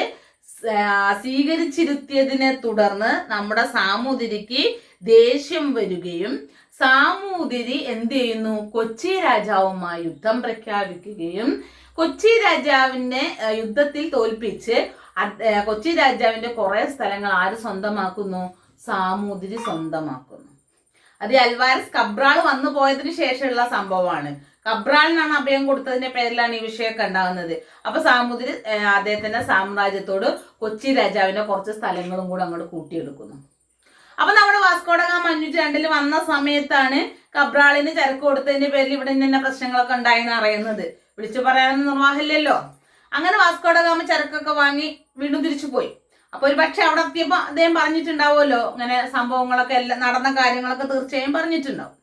സ്വീകരിച്ചിരുത്തിയതിനെ തുടർന്ന് നമ്മുടെ സാമൂതിരിക്ക് ദേഷ്യം വരികയും സാമൂതിരി എന്ത് ചെയ്യുന്നു? കൊച്ചി രാജാവുമായി യുദ്ധം പ്രഖ്യാപിക്കുകയും കൊച്ചി രാജാവിനെ യുദ്ധത്തിൽ തോൽപ്പിച്ച് കൊച്ചി രാജാവിന്റെ കുറെ സ്ഥലങ്ങൾ ആര് സ്വന്തമാക്കുന്നു? സാമൂതിരി സ്വന്തമാക്കുന്നു. അത് അൽവാരസ് കബ്രാൾ വന്നു പോയതിന് ശേഷമുള്ള സംഭവമാണ്. കബ്രാളിനാണ് അഭയം കൊടുത്തതിന്റെ പേരിലാണ് ഈ വിഷയമൊക്കെ ഉണ്ടാകുന്നത്. അപ്പൊ സാമൂതിരി അദ്ദേഹത്തിന്റെ സാമ്രാജ്യത്തോട് കൊച്ചി രാജാവിന്റെ കുറച്ച് സ്ഥലങ്ങളും കൂടെ അങ്ങോട്ട് കൂട്ടിയെടുക്കുന്നു. അപ്പൊ നമ്മുടെ വാസ്കോഡഗാമ അഞ്ഞൂറ്റി രണ്ടിൽ വന്ന സമയത്താണ് കബ്രാളിന് ചരക്ക് കൊടുത്തതിന്റെ പേരിൽ ഇവിടെ തന്നെ പ്രശ്നങ്ങളൊക്കെ ഉണ്ടായെന്ന് അറിയുന്നത്. വിളിച്ചു പറയാനൊന്നും നിർവാഹമില്ലല്ലോ. അങ്ങനെ വാസ്കോടകാമ ചരക്കൊക്കെ വാങ്ങി വീണ്ടും തിരിച്ചു പോയി. അപ്പൊ ഒരു പക്ഷെ അവിടെ എത്തിയപ്പോ അദ്ദേഹം പറഞ്ഞിട്ടുണ്ടാവുമല്ലോ. ഇങ്ങനെ സംഭവങ്ങളൊക്കെ എല്ലാം നടന്ന കാര്യങ്ങളൊക്കെ തീർച്ചയായും പറഞ്ഞിട്ടുണ്ടാവും.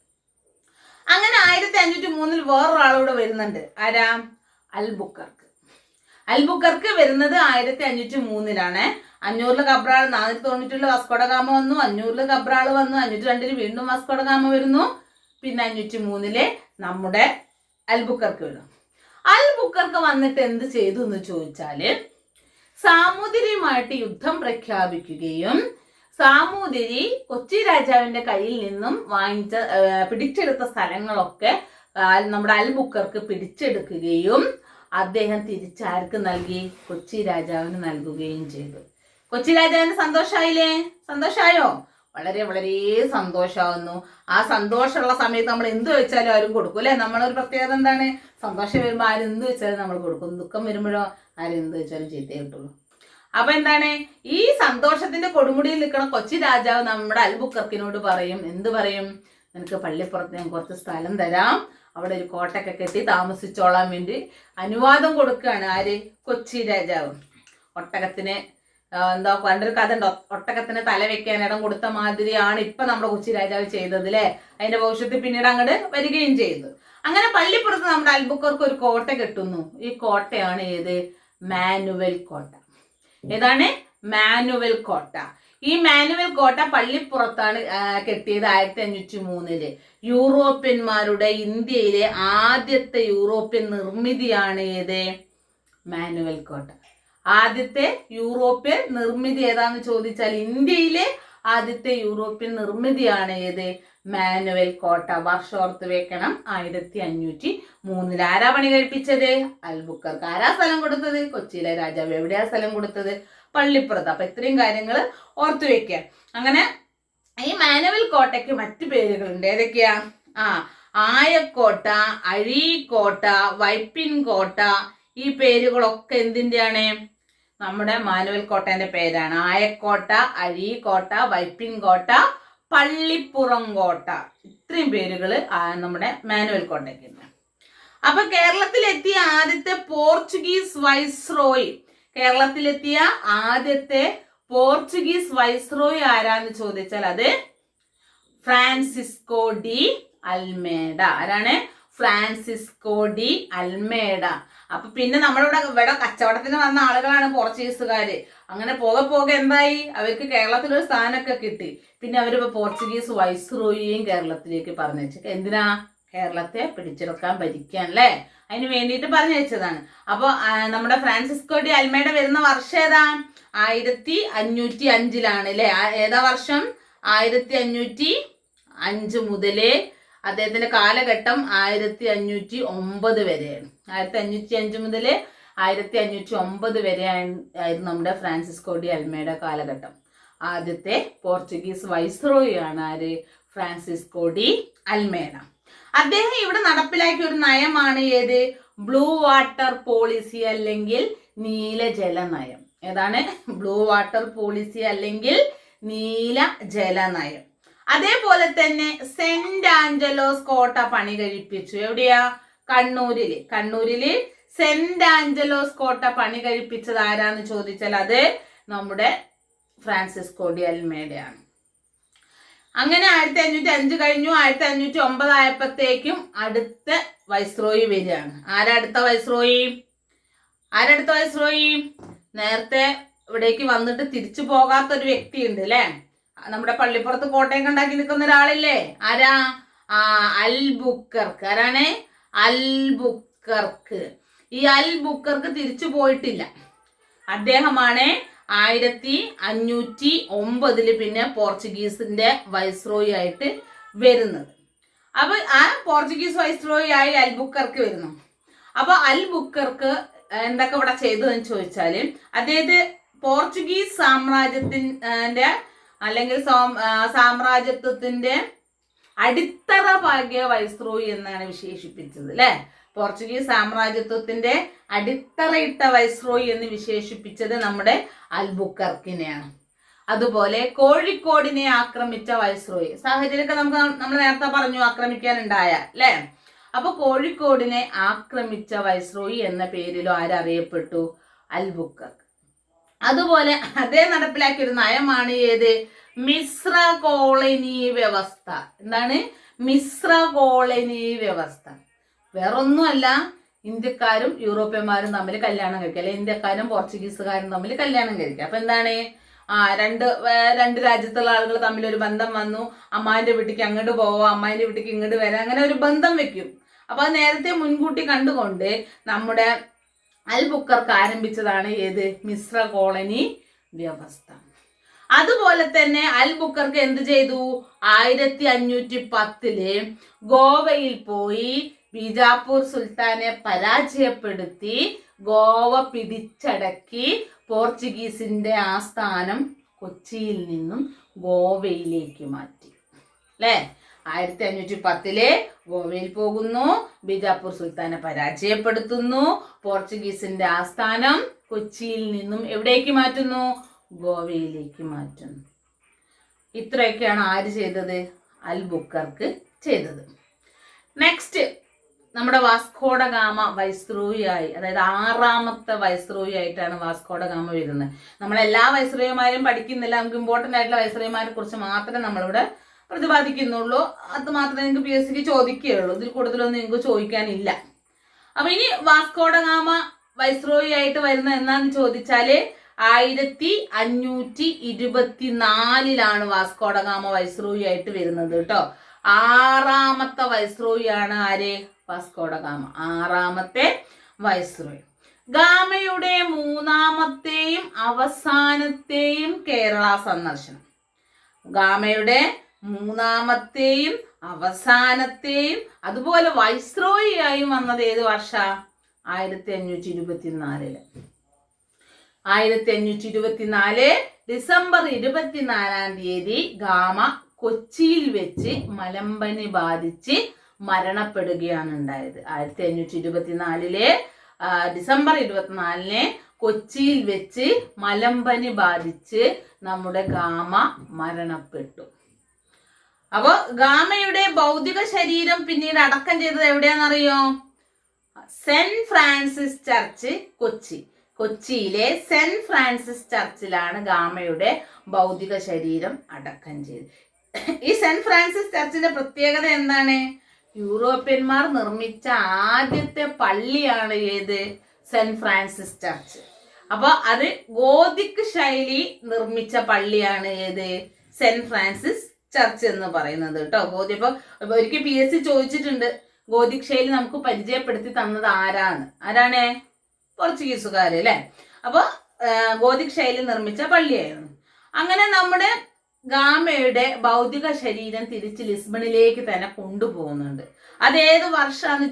അങ്ങനെ ആയിരത്തി അഞ്ഞൂറ്റി മൂന്നിൽ വേറൊരാളൂടെ വരുന്നുണ്ട്. ആരാ? അൽബുക്കർക്ക് അൽബുക്കർക്ക് വരുന്നത് ആയിരത്തി അഞ്ഞൂറ്റി മൂന്നിലാണ് അഞ്ഞൂറിൽ കബ്രാൾ നാനൂറ്റി തൊണ്ണൂറ്റിൽ വാസ്കോഡഗാമ വന്നു. അഞ്ഞൂറിൽ കബ്രാൾ വന്നു. അഞ്ഞൂറ്റി രണ്ടിൽ വീണ്ടും വാസ്കോഡഗാമ വരുന്നു. പിന്നെ അഞ്ഞൂറ്റി മൂന്നിൽ നമ്മുടെ അൽബുക്കർക്ക് വരുന്നു അൽബുക്കർക്ക് വന്നിട്ട് എന്ത് ചെയ്തു എന്ന് ചോദിച്ചാൽ സാമൂതിരിയുമായിട്ട് യുദ്ധം പ്രഖ്യാപിക്കുകയും സാമൂതിരി കൊച്ചി രാജാവിന്റെ കയ്യിൽ നിന്നും വാങ്ങിച്ച പിടിച്ചെടുത്ത സ്ഥലങ്ങളൊക്കെ നമ്മുടെ അൽബുക്കർക്ക് പിടിച്ചെടുക്കുകയും അദ്ദേഹം തിരിച്ചാർക്ക് നൽകി കൊച്ചി രാജാവിന് നൽകുകയും ചെയ്തു. കൊച്ചി രാജാവിന് സന്തോഷമായില്ലേ സന്തോഷമായോ വളരെ വളരെ സന്തോഷാവുന്നു ആ സന്തോഷമുള്ള സമയത്ത് നമ്മൾ എന്ത് വെച്ചാലും ആരും കൊടുക്കും അല്ലെ? നമ്മളൊരു പ്രത്യേകത എന്താണ്? സന്തോഷം വരുമ്പോൾ ആരും എന്ത് വെച്ചാലും നമ്മൾ കൊടുക്കും. ദുഃഖം വരുമ്പോഴോ ആരും എന്ത് വെച്ചാലും ചീത്ത കിട്ടുള്ളൂ. അപ്പൊ എന്താണ്? ഈ സന്തോഷത്തിന്റെ കൊടുമുടിയിൽ നിൽക്കുന്ന കൊച്ചി രാജാവ് നമ്മുടെ അൽബുക്കർക്കിനോട് പറയും. എന്ത് പറയും? നിനക്ക് പള്ളിപ്പുറത്ത് ഞാൻ കുറച്ച് സ്ഥലം തരാം. അവിടെ ഒരു കോട്ടൊക്കെ കെട്ടി താമസിച്ചോളാൻ വേണ്ടി അനുവാദം കൊടുക്കുകയാണ് ആര്? കൊച്ചി രാജാവ്. ഒട്ടകത്തിന് എന്താ പണ്ടൊരു കഥ ഉണ്ട്. ഒട്ടകത്തിന് തല വെക്കാൻ ഇടം കൊടുത്ത മാതിരിയാണ് ഇപ്പൊ നമ്മുടെ കൊച്ചി രാജാവ് ചെയ്തത് അല്ലേ അതിന്റെ ഭവിഷ്യത്തിൽ പിന്നീട് അങ്ങോട്ട് വരികയും ചെയ്തു. അങ്ങനെ പള്ളിപ്പുറത്ത് നമ്മുടെ അൽബുക്കർക്ക് ഒരു കോട്ട കെട്ടുന്നു. ഈ കോട്ടയാണ് ഏത്? മാനുവൽ കോട്ട. ഏതാണ്? മാനുവൽ കോട്ട. ഈ മാനുവൽ കോട്ട പള്ളിപ്പുറത്താണ് കെട്ടിയത് ആയിരത്തി അഞ്ഞൂറ്റി മൂന്നിൽ യൂറോപ്യന്മാരുടെ ഇന്ത്യയിലെ ആദ്യത്തെ യൂറോപ്യൻ നിർമ്മിതിയാണ് ഏത്? മാനുവൽ കോട്ട. ആദ്യത്തെ യൂറോപ്യൻ നിർമ്മിതി ഏതാന്ന് ചോദിച്ചാൽ ഇന്ത്യയിലെ ആദ്യത്തെ യൂറോപ്യൻ നിർമ്മിതിയാണ് ഏത്? മാനുവൽ കോട്ട വർഷം ഓർത്ത് വെക്കണം. ആയിരത്തി അഞ്ഞൂറ്റി മൂന്നിൽ ആരാ പണി കഴിപ്പിച്ചത്? അൽബുക്കർക്ക് ആരാ സ്ഥലം കൊടുത്തത്? കൊച്ചിയിലെ രാജാവ് എവിടെയാ സ്ഥലം കൊടുത്തത്? പള്ളിപ്പുറത്ത്. അപ്പൊ ഇത്രയും കാര്യങ്ങൾ ഓർത്തു വെക്കുക അങ്ങനെ ഈ മാനുവൽ കോട്ടയ്ക്ക് മറ്റു പേരുകളുണ്ട്. ഏതൊക്കെയാ? ആ ആയക്കോട്ട അഴീക്കോട്ട വൈപ്പിൻ കോട്ട ഈ പേരുകളൊക്കെ എന്തിന്റെയാണ് നമ്മുടെ മാനുവൽ കോട്ടേന്റെ പേരാണ്. ആയക്കോട്ട അഴീക്കോട്ട വൈപ്പിൻ കോട്ട പള്ളിപ്പുറം കോട്ട ഇത്രയും പേരുകൾ നമ്മുടെ മാനുവൽ കോട്ടയ്ക്കുണ്ട്. അപ്പൊ കേരളത്തിലെത്തിയ ആദ്യത്തെ പോർച്ചുഗീസ് വൈസ്രോയി. കേരളത്തിലെത്തിയ ആദ്യത്തെ പോർച്ചുഗീസ് വൈസ്രോയി ആരാന്ന് ചോദിച്ചാൽ അത് ഫ്രാൻസിസ്കോ ഡി അൽമേഡ. ആരാണ്? Francisco de Almeida. അപ്പൊ പിന്നെ നമ്മളിവിടെ ഇവിടെ കച്ചവടത്തിന് വന്ന ആളുകളാണ് പോർച്ചുഗീസുകാര്. അങ്ങനെ പോകെ പോകെ എന്തായി? അവർക്ക് കേരളത്തിലൊരു സ്ഥാനമൊക്കെ കിട്ടി. പിന്നെ അവരിപ്പോ പോർച്ചുഗീസ് വൈസ് വൈസ്രോയിയും കേരളത്തിലേക്ക് പറഞ്ഞു എന്തിനാ? കേരളത്തെ പിടിച്ചെടുക്കാൻ ഭരിക്കാൻ അല്ലേ? അതിന് വേണ്ടിയിട്ട് പറഞ്ഞു വെച്ചതാണ് അപ്പൊ നമ്മുടെ ഫ്രാൻസിസ്കോ ഡി അൽമേഡ വരുന്ന വർഷം ഏതാ? ആയിരത്തി അഞ്ഞൂറ്റി അഞ്ചിലാണ് അല്ലേ? ഏതാ വർഷം? ആയിരത്തി അഞ്ഞൂറ്റി അഞ്ച് മുതലേ അദ്ദേഹത്തിന്റെ കാലഘട്ടം ആയിരത്തി അഞ്ഞൂറ്റി ഒമ്പത് വരെയാണ്. ആയിരത്തി അഞ്ഞൂറ്റി അഞ്ച് മുതൽ ആയിരത്തി അഞ്ഞൂറ്റി ഒമ്പത് വരെ ആയിരുന്നു നമ്മുടെ ഫ്രാൻസിസ്കോ ഡി അൽമേഡ കാലഘട്ടം. ആദ്യത്തെ പോർച്ചുഗീസ് വൈസ്രോയാണ് ആര്? ഫ്രാൻസിസ്കോ ഡി അൽമേഡ അദ്ദേഹം ഇവിടെ നടപ്പിലാക്കിയ ഒരു നയമാണ് ഏത്? ബ്ലൂ വാട്ടർ പോളിസി അല്ലെങ്കിൽ നീലജല നയം. ഏതാണ്? ബ്ലൂ വാട്ടർ പോളിസി അല്ലെങ്കിൽ നീല ജല നയം. അതേപോലെ തന്നെ സെന്റ് ആഞ്ചലോസ് കോട്ട പണി കഴിപ്പിച്ചു. എവിടെയാ? കണ്ണൂരിൽ. കണ്ണൂരിൽ സെന്റ് ആഞ്ചലോസ് കോട്ട പണി കഴിപ്പിച്ചത് ആരാന്ന് ചോദിച്ചാൽ അത് നമ്മുടെ ഫ്രാൻസിസ്കോ ഡി അൽമേഡയാണ്. അങ്ങനെ ആയിരത്തി അഞ്ഞൂറ്റി അഞ്ച് കഴിഞ്ഞു. ആയിരത്തി അഞ്ഞൂറ്റി ഒമ്പത് ആയപ്പോഴത്തേക്കും അടുത്ത വൈസ്രോയി വരികയാണ്. ആരടുത്ത വൈസ്രോയി? ആരടുത്ത വൈസ്രോയി? നേരത്തെ ഇവിടേക്ക് വന്നിട്ട് തിരിച്ചു പോകാത്ത ഒരു വ്യക്തി ഉണ്ട് അല്ലേ നമ്മുടെ പള്ളിപ്പുറത്ത് കോട്ടയം കണ്ടാക്കി നിൽക്കുന്ന ഒരാളില്ലേ? ആരാ? ആ അൽ ബുക്കർക്ക് ആരാണ്? അൽ ബുക്കർക്ക് ഈ അൽ ബുക്കർക്ക് തിരിച്ചു പോയിട്ടില്ല. അദ്ദേഹമാണ് ആയിരത്തി അഞ്ഞൂറ്റി ഒമ്പതിൽ പിന്നെ പോർച്ചുഗീസിന്റെ വൈസ്രോയി ആയിട്ട് വരുന്നത്. അപ്പൊ ആ പോർച്ചുഗീസ് വൈസ്രോയി ആയി അൽബുക്കർക്ക് വരുന്നു. അപ്പൊ അൽ ബുക്കർക്ക് എന്തൊക്കെ ഇവിടെ ചെയ്തു എന്ന് ചോദിച്ചാൽ അതായത് പോർച്ചുഗീസ് സാമ്രാജ്യത്തിന്റെ അല്ലെങ്കിൽ സാമ്രാജ്യത്വത്തിന്റെ അടിത്തറ പാകിയ വൈസ്രോയി എന്നാണ് വിശേഷിപ്പിച്ചത് അല്ലെ പോർച്ചുഗീസ് സാമ്രാജ്യത്വത്തിന്റെ അടിത്തറയിട്ട വൈസ്രോയി എന്ന് വിശേഷിപ്പിച്ചത് നമ്മുടെ അൽബുക്കർക്കിനെയാണ്. അതുപോലെ കോഴിക്കോടിനെ ആക്രമിച്ച വൈസ്രോയി സാഹചര്യമൊക്കെ നമുക്ക് നമ്മൾ നേരത്തെ പറഞ്ഞു ആക്രമിക്കാനുണ്ടായ അല്ലേ അപ്പൊ കോഴിക്കോടിനെ ആക്രമിച്ച വൈസ്രോയി എന്ന പേരിലും ആരറിയപ്പെട്ടു അൽബുക്കർ അതുപോലെ അതേ നടപ്പിലാക്കിയൊരു നയമാണ് ഏത്? മിശ്ര കോളനി വ്യവസ്ഥ. എന്താണ്? മിശ്ര കോളനി വ്യവസ്ഥ. വേറൊന്നുമല്ല ഇന്ത്യക്കാരും യൂറോപ്യന്മാരും തമ്മിൽ കല്യാണം കഴിക്കുക അല്ലെ ഇന്ത്യക്കാരും പോർച്ചുഗീസുകാരും തമ്മിൽ കല്യാണം കഴിക്കുക അപ്പൊ എന്താണ്? ആ രണ്ട് രണ്ട് രാജ്യത്തുള്ള ആളുകൾ തമ്മിൽ ഒരു ബന്ധം വന്നു. അമ്മാന്റെ വീട്ടിലേക്ക് അങ്ങോട്ട് പോവാം അമ്മാന്റെ വീട്ടിലേക്ക് ഇങ്ങോട്ട് വരാം അങ്ങനെ ഒരു ബന്ധം വെക്കും. അപ്പൊ നേരത്തെ മുൻകൂട്ടി കണ്ടുകൊണ്ട് നമ്മുടെ അൽ ബുക്കർക്ക് ആരംഭിച്ചതാണ് ഏത്? മിശ്ര കോളനി വ്യവസ്ഥ. അതുപോലെ തന്നെ അൽ ബുക്കർക്ക് എന്ത് ചെയ്തു? ആയിരത്തി അഞ്ഞൂറ്റി പത്തിൽ ഗോവയിൽ പോയി ബീജാപ്പൂർ സുൽത്താനെ പരാജയപ്പെടുത്തി. ഗോവ പിടിച്ചടക്കി. പോർച്ചുഗീസിന്റെ ആസ്ഥാനം കൊച്ചിയിൽ നിന്നും ഗോവയിലേക്ക് മാറ്റി. അല്ലേ ആയിരത്തി അഞ്ഞൂറ്റി പത്തിൽ ഗോവയിൽ പോകുന്നു. ബീജാപ്പൂർ സുൽത്താനെ പരാജയപ്പെടുത്തുന്നു. പോർച്ചുഗീസിന്റെ ആസ്ഥാനം കൊച്ചിയിൽ നിന്നും എവിടേക്ക് മാറ്റുന്നു? ഗോവയിലേക്ക് മാറ്റുന്നു. ഇത്രയൊക്കെയാണ് ആര് ചെയ്തത്? അൽ ബുക്കർക്ക് ചെയ്തത്. നെക്സ്റ്റ് നമ്മുടെ വാസ്കോഡ ഗാമ വൈസ്രോയിയായി അതായത് ആറാമത്തെ വൈസ്രോയി ആയിട്ടാണ് വാസ്കോഡ ഗാമ വരുന്നത്. നമ്മൾ എല്ലാ പഠിക്കുന്നില്ല നമുക്ക് ഇമ്പോർട്ടന്റ് ആയിട്ടുള്ള വൈസ്രോയിമാരെ കുറിച്ച് മാത്രമേ നമ്മളിവിടെ പ്രതിപാദിക്കുന്നുള്ളൂ. അത് മാത്രമേ നിങ്ങൾക്ക് പി എസ് സിക്ക് ചോദിക്കുകയുള്ളൂ. ഇതിൽ കൂടുതലൊന്നും നിങ്ങൾക്ക് ചോദിക്കാനില്ല. അപ്പൊ ഇനി വാസ്കോഡ ഗാമ വൈസ്രോയി ആയിട്ട് വരുന്ന എന്നാന്ന് ചോദിച്ചാൽ ആയിരത്തി അഞ്ഞൂറ്റി ഇരുപത്തിനാലിലാണ് വാസ്കോഡ ഗാമ വൈസ്രോയി ആയിട്ട് വരുന്നത് കേട്ടോ. ആറാമത്തെ വൈസ്രോയി ആണ് ആര് വാസ്കോഡഗാമ ആറാമത്തെ വൈസ്രോയി. ഗാമയുടെ മൂന്നാമത്തെയും അവസാനത്തെയും കേരള സന്ദർശനം. ഗാമയുടെ മൂന്നാമത്തെയും അവസാനത്തെയും അതുപോലെ വൈസ്രോയി ആയി വന്നത് ഏത് വർഷ? ആയിരത്തി അഞ്ഞൂറ്റി ഇരുപത്തിനാലിൽ. ആയിരത്തി അഞ്ഞൂറ്റി ഇരുപത്തിനാല് ഡിസംബർ ഇരുപത്തിനാലാം തീയതി ഗാമ കൊച്ചിയിൽ വെച്ച് മലമ്പനി ബാധിച്ച് മരണപ്പെടുകയാണ് ഉണ്ടായത്. ആയിരത്തി അഞ്ഞൂറ്റി ഇരുപത്തിനാലിലെ ഡിസംബർ ഇരുപത്തിനാലിന് കൊച്ചിയിൽ വെച്ച് മലമ്പനി ബാധിച്ച് നമ്മുടെ ഗാമ മരണപ്പെട്ടു. അപ്പൊ ഗാമയുടെ ഭൗതിക ശരീരം പിന്നീട് അടക്കം ചെയ്തത് എവിടെയാണെന്നറിയോ? Saint Francis church Kochi. കൊച്ചിയിലെ സെന്റ് ഫ്രാൻസിസ് ചർച്ചിലാണ് ഗാമയുടെ ഭൗതിക ശരീരം അടക്കം ചെയ്തത്. ഈ സെന്റ് ഫ്രാൻസിസ് ചർച്ചിന്റെ പ്രത്യേകത എന്താണ്? യൂറോപ്യന്മാർ നിർമ്മിച്ച ആദ്യത്തെ പള്ളിയാണ് ഏത്? Saint Francis church. അപ്പൊ അത് ഗോതിക് ശൈലി നിർമ്മിച്ച പള്ളിയാണ് ഏത്? സെന്റ് ഫ്രാൻസിസ് ചർച്ച് എന്ന് പറയുന്നത് കേട്ടോ. ഗോതി ഇപ്പൊ ഒരിക്കൽ പി എസ് സി ചോദിച്ചിട്ടുണ്ട് ഗോതിക് ശൈലി നമുക്ക് പരിചയപ്പെടുത്തി തന്നത് ആരാണ് ആരാണ്? പോർച്ചുഗീസുകാര് അല്ലെ? അപ്പൊ ഗോതിക് ശൈലി നിർമ്മിച്ച പള്ളിയായിരുന്നു. അങ്ങനെ നമ്മുടെ ഗാമയുടെ ഭൗതിക ശരീരം തിരിച്ച് ലിസ്ബണിലേക്ക് തന്നെ കൊണ്ടുപോകുന്നുണ്ട്. അത് ഏത്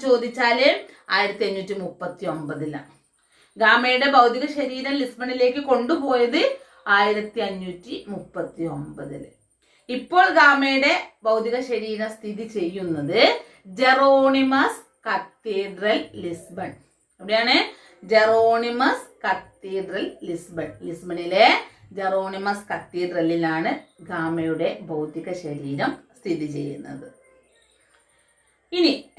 ചോദിച്ചാൽ ആയിരത്തി അഞ്ഞൂറ്റി മുപ്പത്തി ഒമ്പതിലാണ് ഗാമയുടെ ഭൗതിക ശരീരം ലിസ്ബണിലേക്ക് കൊണ്ടുപോയത് ആയിരത്തി അഞ്ഞൂറ്റി മുപ്പത്തി ഒമ്പതിൽ ഇപ്പോൾ ഗാമയുടെ ഭൗതിക ശരീരം സ്ഥിതി ചെയ്യുന്നത് ജെറോണിമസ് കത്തീഡ്രൽ ലിസ്ബൺ. എവിടെയാണ് ജെറോണിമസ് കത്തീഡ്രൽ ലിസ്ബൺ ലിസ്ബണിലെ ജെറോണിമസ് കത്തീഡ്രലിലാണ് ഗാമയുടെ ഭൗതിക ശരീരം സ്ഥിതി ചെയ്യുന്നത്. ഇനി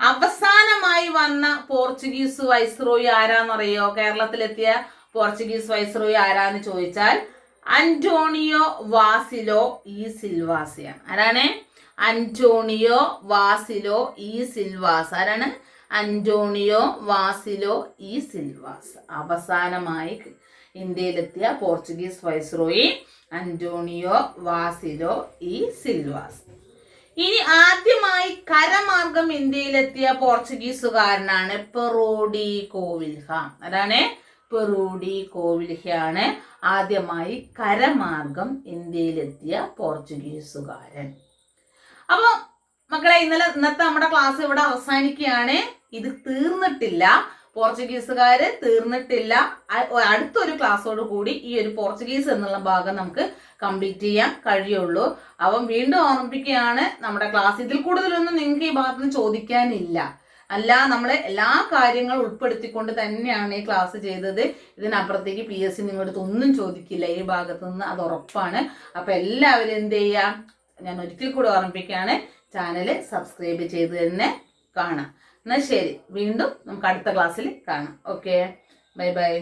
അവസാനമായി വന്ന പോർച്ചുഗീസ് വൈസ്രോയി ആരാന്നറിയോ? കേരളത്തിലെത്തിയ പോർച്ചുഗീസ് വൈസ്രോയി ആരാന്ന് ചോദിച്ചാൽ അന്റോണിയോ വാസിലോ ഈ സിൽവാസിയാണ്. ആരാണ്? Antonio Vassalo e സിൽവാസ്. ആരാണ്? Antonio Vassalo e Silvas. അവസാനമായി ഇന്ത്യയിലെത്തിയ Portuguese viceroy Antonio Vassalo e Silvas. ഇനി ആദ്യമായി കരമാർഗം ഇന്ത്യയിലെത്തിയ പോർച്ചുഗീസുകാരനാണ് പെറോഡി കോവിൽഹ. അതാണ് പെറൂഡി കോവിൽഹയാണ് ആദ്യമായി കരമാർഗം ഇന്ത്യയിലെത്തിയ പോർച്ചുഗീസുകാരൻ. അപ്പൊ മക്കളെ ഇന്നലെ ഇന്നത്തെ നമ്മുടെ ക്ലാസ് ഇവിടെ അവസാനിക്കുകയാണ്. ഇത് തീർന്നിട്ടില്ല. പോർച്ചുഗീസുകാര് തീർന്നിട്ടില്ല. അടുത്തൊരു ക്ലാസ്സോട് കൂടി ഈ ഒരു പോർച്ചുഗീസ് എന്നുള്ള ഭാഗം നമുക്ക് കംപ്ലീറ്റ് ചെയ്യാൻ കഴിയുള്ളൂ. അപ്പം വീണ്ടും ഓർമ്മിപ്പിക്കുകയാണ് നമ്മുടെ ക്ലാസ് ഇതിൽ കൂടുതലൊന്നും നിങ്ങൾക്ക് ഈ ഭാഗത്ത് നിന്ന് ചോദിക്കാനില്ല. അല്ല നമ്മൾ എല്ലാ കാര്യങ്ങളും ഉൾപ്പെടുത്തിക്കൊണ്ട് തന്നെയാണ് ഈ ക്ലാസ് ചെയ്തത്. ഇതിനപ്പുറത്തേക്ക് പി എസ് സി നിങ്ങളുടെ ഒന്നും ചോദിക്കില്ല. ഈ ഭാഗത്തു നിന്ന് അത് ഉറപ്പാണ്. അപ്പൊ എല്ലാവരും എന്ത് ചെയ്യാം? ഞാൻ ഒരിക്കൽ കൂടി ഓർമ്മിപ്പിക്കുകയാണ്. ചാനൽ സബ്സ്ക്രൈബ് ചെയ്ത് തന്നെ കാണാം. എന്നാൽ ശരി വീണ്ടും നമുക്ക് അടുത്ത ക്ലാസ്സിൽ കാണാം. Okay bye bye